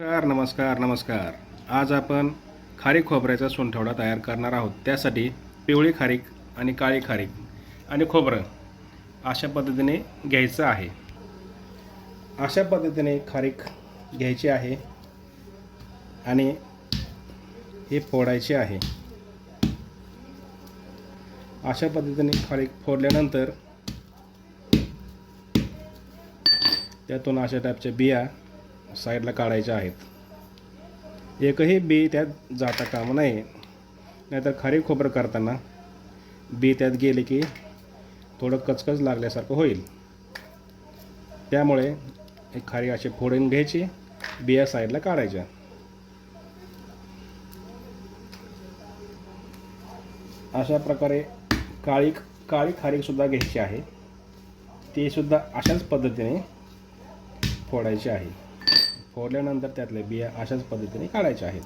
नमस्कार नमस्कार नमस्कार. आज आपण खारीक खोबऱ्याचा सोनठवडा तयार करणार आहोत. त्यासाठी पिवळी खारीक आणि काळी खारीक आणि खोबरं अशा पद्धतीने घ्यायचं आहे. अशा पद्धतीने खारीक घ्यायची आहे आणि हे फोडायचे आहे. अशा पद्धतीने खारीक फोडल्यानंतर त्यातून अशा टाईपच्या बिया साईडला काढायच्या आहेत. एकही बी त्यात जाता काम नाही. नाहीतर खारी खोबरं करताना बी त्यात गेले की थोडं कचकच लागल्यासारखं होईल. त्यामुळे एक खारी अशी फोडून घ्यायची बिया साईडला काढायच्या. अशा प्रकारे काळी काळी खारीकसुद्धा घ्यायची आहे. ती सुद्धा अशाच पद्धतीने फोडायची आहे. फोडल्यानंतर त्यातल्या बिया अशाच पद्धतीने काढायच्या आहेत.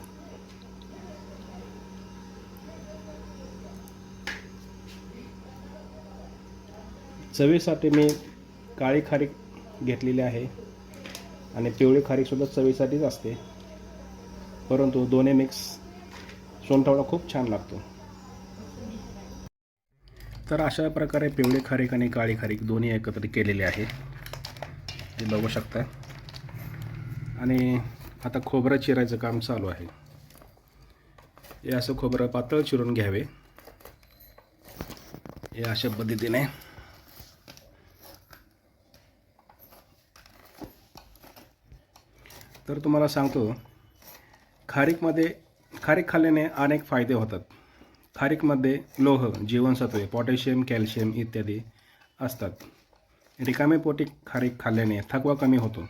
चवीसाठी मी काळी खारीक घेतलेली आहे आणि पिवळी खारीकसुद्धा चवीसाठीच असते. परंतु दोन्ही मिक्स सोनठवडा खूप छान लागतो. तर अशा प्रकारे पिवळी खारीक आणि काळी खारीक दोन्ही एकत्र केलेले आहे. ते बघू शकता. आणि आता खोबरं चिरायचं काम चालू आहे. हे असं खोबरं पातळ चिरून घ्यावे. हे अशा पद्धतीने. तर तुम्हाला सांगतो खारीकमध्ये खारीक खाल्ल्याने अनेक फायदे होतात. खारीकमध्ये लोह जीवनसत्वे पोटॅशियम कॅल्शियम इत्यादी असतात. रिकामे पोटी खारीक खाल्ल्याने थकवा कमी होतो.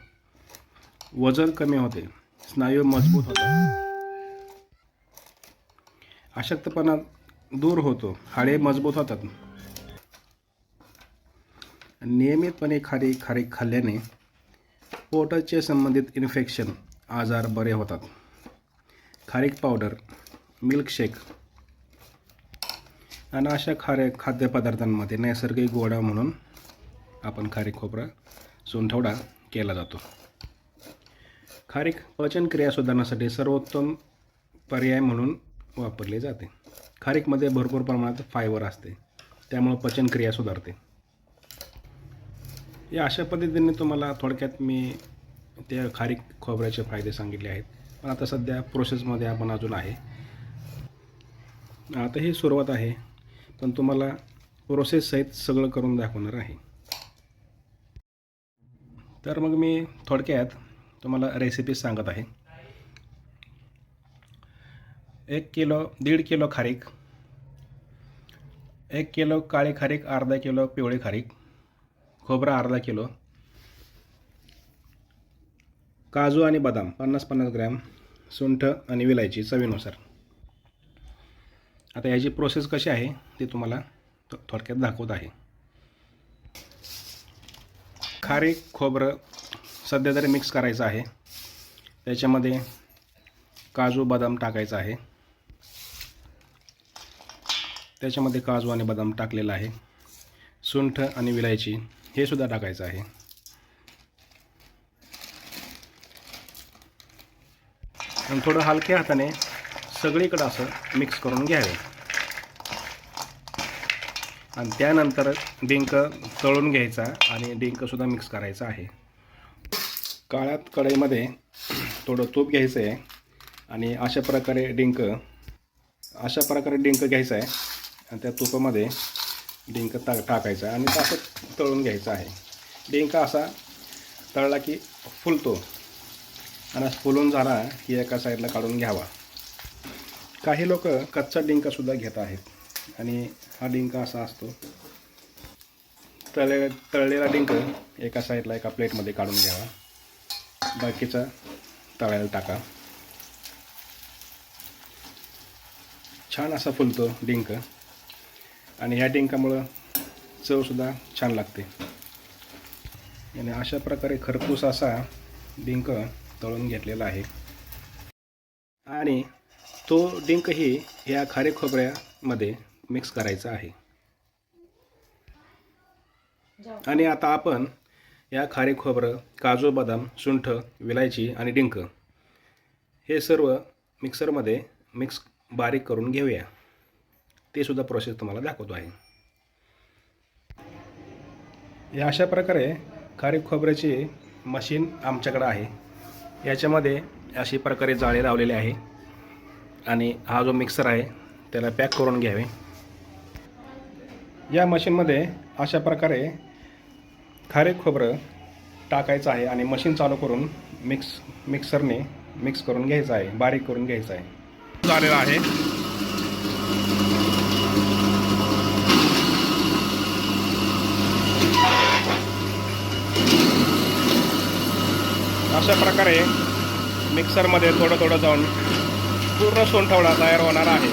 वजन कमी होते. स्नायू मजबूत होतात. अशक्तपणा दूर होतो. हाडे मजबूत होतात. नियमितपणे खारी खारीक खाल्ल्याने पोटाचे संबंधित इन्फेक्शन आजार बरे होतात. खारीक पावडर मिल्कशेक आणि अशा खारे खाद्यपदार्थांमध्ये नैसर्गिक गोडा म्हणून आपण खारीक खोबरा सुंठवडा केला जातो. खारीक पचनक्रिया सुधारण्यासाठी सर्वोत्तम पर्याय म्हणून वापरले जाते. खारीकमध्ये भरपूर प्रमाणात फायबर असते. त्यामुळं पचनक्रिया सुधारते. या अशा पद्धतीने तुम्हाला थोडक्यात मी त्या खारीक खोबऱ्याचे फायदे सांगितले आहेत. पण आता सध्या प्रोसेसमध्ये आपण अजून आहे. आता ही सुरुवात आहे. पण तुम्हाला प्रोसेससहित सगळं करून दाखवणार आहे. तर मग मी थोडक्यात तुम्हाला रेसिपी सांगत आहे. एक किलो दीड किलो खारीक. एक किलो काळी खारीक अर्धा किलो पिवळी खारीक. खोबरं अर्धा किलो. काजू आणि बदाम पन्नास पन्नास ग्रॅम. सुंठ आणि विलायची चवीनुसार. आता याची प्रोसेस कशी आहे ती तुम्हाला थोडक्यात दाखवत आहे. खारीक खोबरं सध्या तरी मिक्स करायचं आहे. त्याच्यामध्ये काजू बदाम टाकायचं आहे. त्याच्यामध्ये काजू आणि बदाम टाकलेला आहे. सुंठ आणि विलायची हे सुद्धा टाकायचं आहे. आणि थोडं हलक्या हाताने सगळीकडं असं मिक्स करून घ्यावे. आणि त्यानंतर डिंक तळून घ्यायचा आणि डिंकसुद्धा मिक्स करायचा आहे. काळ्यात कढईमध्ये थोडं तूप घ्यायचं आहे आणि अशा प्रकारे डिंक अशा प्रकारे डिंक घ्यायचं आहे. आणि त्या तुपामध्ये डिंक टा टाकायचा आणि असं तळून घ्यायचं आहे. डिंक असा तळला की फुलतो. आणि फुलून झाला की एका साईडला काढून घ्यावा. काही लोक कच्चा डिंकसुद्धा घेत आहेत. आणि हा डिंक असा असतो. तळे तळलेला डिंक एका साईडला एका प्लेटमध्ये काढून घ्यावा. बाकीचा तळायला टाका. छान असा फुलतो डिंक. आणि ह्या डिंकामुळं चवसुद्धा छान लागते. आणि अशा प्रकारे खरपूस असा डिंक तळून घेतलेला आहे. आणि तो डिंकही या खारे खोबऱ्यामध्ये मिक्स करायचा आहे. आणि आता आपण या खारे खोबरं काजू बदाम सुंठ विलायची आणि डिंक. हे सर्व मिक्सरमध्ये मिक्स बारीक करून घेऊया. ते सुद्धा प्रोसेस तुम्हाला दाखवतो आहे. या अशा प्रकारे खारी खोबऱ्याची मशीन आमच्याकडं आहे. याच्यामध्ये अशी प्रकारे जाळे लावलेले आहे. आणि हा जो मिक्सर आहे त्याला पॅक करून घ्यावे. या मशीनमध्ये अशा प्रकारे खारे खोबरं टाकायचं आहे आणि मशीन चालू करून मिक्स मिक्सरने मिक्स करून घ्यायचं आहे बारीक करून घ्यायचं आहे. झालेलं आहे. अशा प्रकारे मिक्सरमध्ये थोडं थोडं जाऊन पूर्ण सोनठवडा तयार होणार आहे.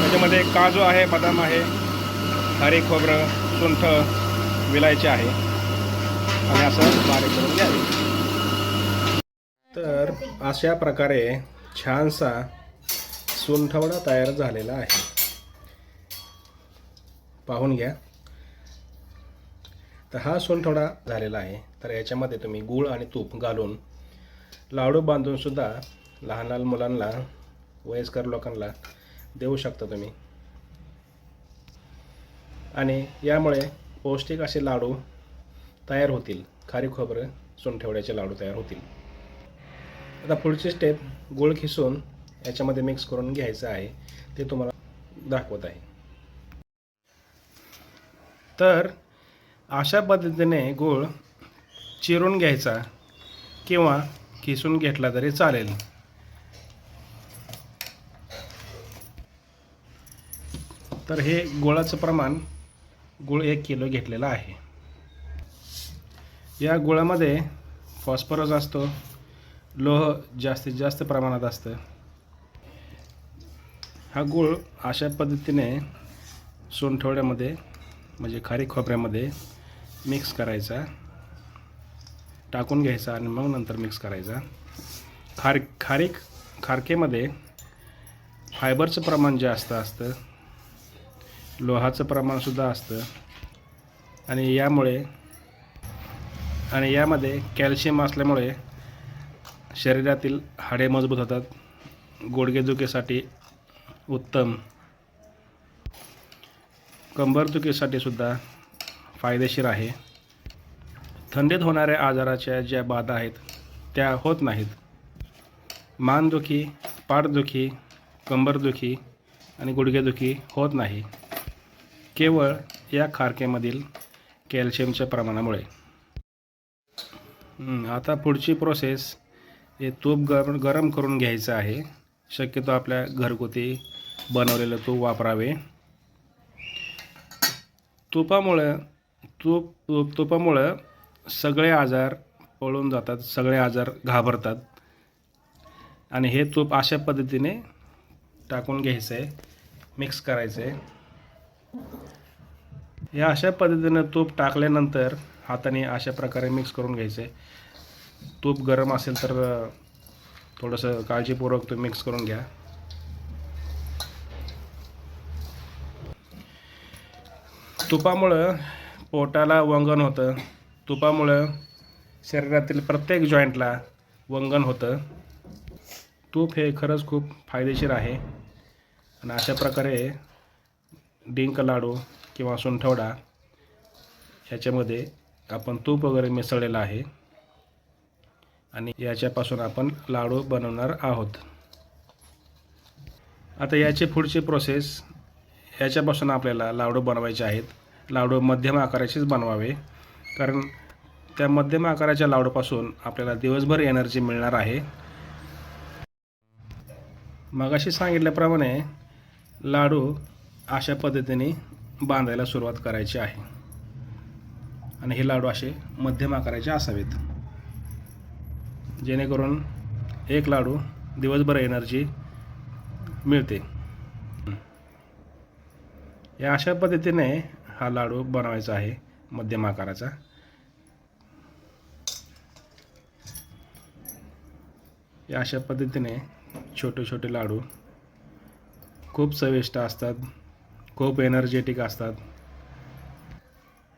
त्याच्यामध्ये काजू आहे बदाम आहे खारी खोबरं सुंठ विलायचे आहे. आणि असं बारीक करून घ्यावे. तर अशा प्रकारे छानसा सुंठवडा तयार झालेला आहे. पाहून घ्या. तर हा सुंठवडा झालेला आहे. तर याच्यामध्ये तुम्ही गूळ आणि तूप घालून लाडू बांधूनसुद्धा लहान लहान मुलांना वयस्कर लोकांना देऊ शकता तुम्ही. आणि यामुळे पौष्टिक असे लाडू तयार होतील. खारी खोबरं सोनठेवड्याचे लाडू तयार होतील. आता पुढची स्टेप गूळ खिसून याच्यामध्ये मिक्स करून घ्यायचं आहे. ते तुम्हाला दाखवत आहे. तर अशा पद्धतीने गूळ चिरून घ्यायचा किंवा खिसून घेतला तरी चालेल. तर हे गुळाचं प्रमाण गुळ एक किलो घेतलेला आहे. या गुळामध्ये फॉस्फरस असतो. लोह जास्तीत जास्त प्रमाणात असतं. हा गूळ अशा पद्धतीने सोनठवड्यामध्ये म्हणजे खारी खोबऱ्यामध्ये मिक्स करायचा. टाकून घ्यायचा आणि मग नंतर मिक्स करायचा. खार खारीक खारकेमध्ये फायबरचं प्रमाण जास्त असतं. लोहाचं प्रमाणसुद्धा असतं. आणि यामुळे आणि यामध्ये कॅल्शियम असल्यामुळे शरीरातील हाडे मजबूत होतात. गुडघेदुखीसाठी उत्तम. कंबरदुखीसाठी सुद्धा फायदेशीर आहे. थंडीत होणाऱ्या आजाराच्या ज्या बाधा आहेत त्या होत नाहीत. मानदुखी पाठदुखी कंबरदुखी आणि गुडघेदुखी होत नाही. केवळ या खारकेमधील कॅल्शियमच्या प्रमाणामुळे. आता पुढची प्रोसेस हे तूप गरम गरम करून घ्यायचं आहे. शक्यतो आपल्या घरगुती बनवलेलं तूप वापरावे. तुपामुळं तूप तूप तुपामुळं सगळे आजार पळून जातात सगळे आजार घाबरतात. आणि हे तूप अशा पद्धतीने टाकून घ्यायचं आहे मिक्स करायचं आहे या अशा पद्धतीनं तूप टाकल्यानंतर हाताने अशा प्रकारे मिक्स करून घ्यायचं. आहे तूप गरम असेल तर थोडंसं काळजीपूर्वक तुम्ही मिक्स करून घ्या. तुपामुळं पोटाला वंगण होतं. तुपामुळं शरीरातील प्रत्येक जॉईंटला वंगण होतं. तूप हे खरंच खूप फायदेशीर आहे. आणि अशा प्रकारे डिंक लाडू किंवा सुंठवडा ह्याच्यामध्ये आपण तूप वगैरे मिसळलेलं आहे. आणि याच्यापासून आपण लाडू बनवणार आहोत. आता याची पुढची प्रोसेस याच्यापासून आपल्याला लाडू बनवायचे आहेत. लाडू मध्यम आकाराचेच बनवावे. कारण त्या मध्यम आकाराच्या लाडूपासून आपल्याला दिवसभर एनर्जी मिळणार आहे. मगाशी सांगितल्याप्रमाणे लाडू अशा पद्धतीने बांधायला सुरुवात करायची आहे. आणि हे लाडू असे मध्यम आकाराचे असावेत. जेणेकरून एक लाडू दिवसभर एनर्जी मिळते. या अशा पद्धतीने हा लाडू बनवायचा आहे मध्यम आकाराचा. या अशा पद्धतीने छोटे छोटे लाडू खूप चविष्ट असतात. खूप एनर्जेटिक असतात.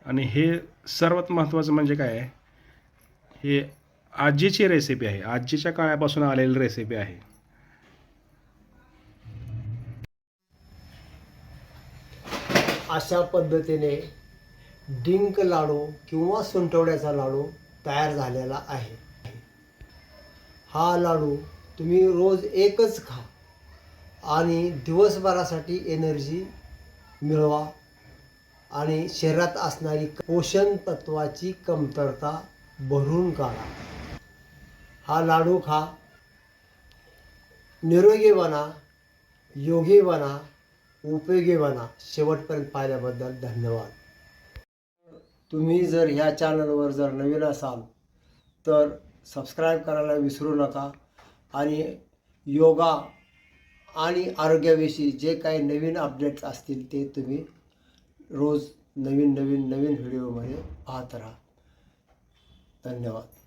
आणि हे सर्वात महत्त्वाचं म्हणजे काय आहे? हे आजीची रेसिपी आहे. आजीच्या काळापासून आलेली रेसिपी आहे. अशा पद्धतीने डिंक लाडू किंवा सुंठवड्याचा लाडू तयार झालेला आहे. हा लाडू तुम्ही रोज एकच खा आणि दिवसभरासाठी एनर्जी मिळवा आणि शरीरात असणारी पोषण तत्वाची कमतरता भरून काढा. हा लाडू खा. निरोगी बना योगी बना उपयोगी बना. शेवटपर्यंत पाहिल्याबद्दल धन्यवाद. तुम्ही जर ह्या चॅनलवर जर नवीन असाल तर सबस्क्राईब करायला विसरू नका आणि योगा आणि आरोग्याविषयी जे काही नवीन अपडेट्स असतील ते तुम्ही रोज नवीन नवीन नवीन व्हिडिओमध्ये पाहत राहा. धन्यवाद.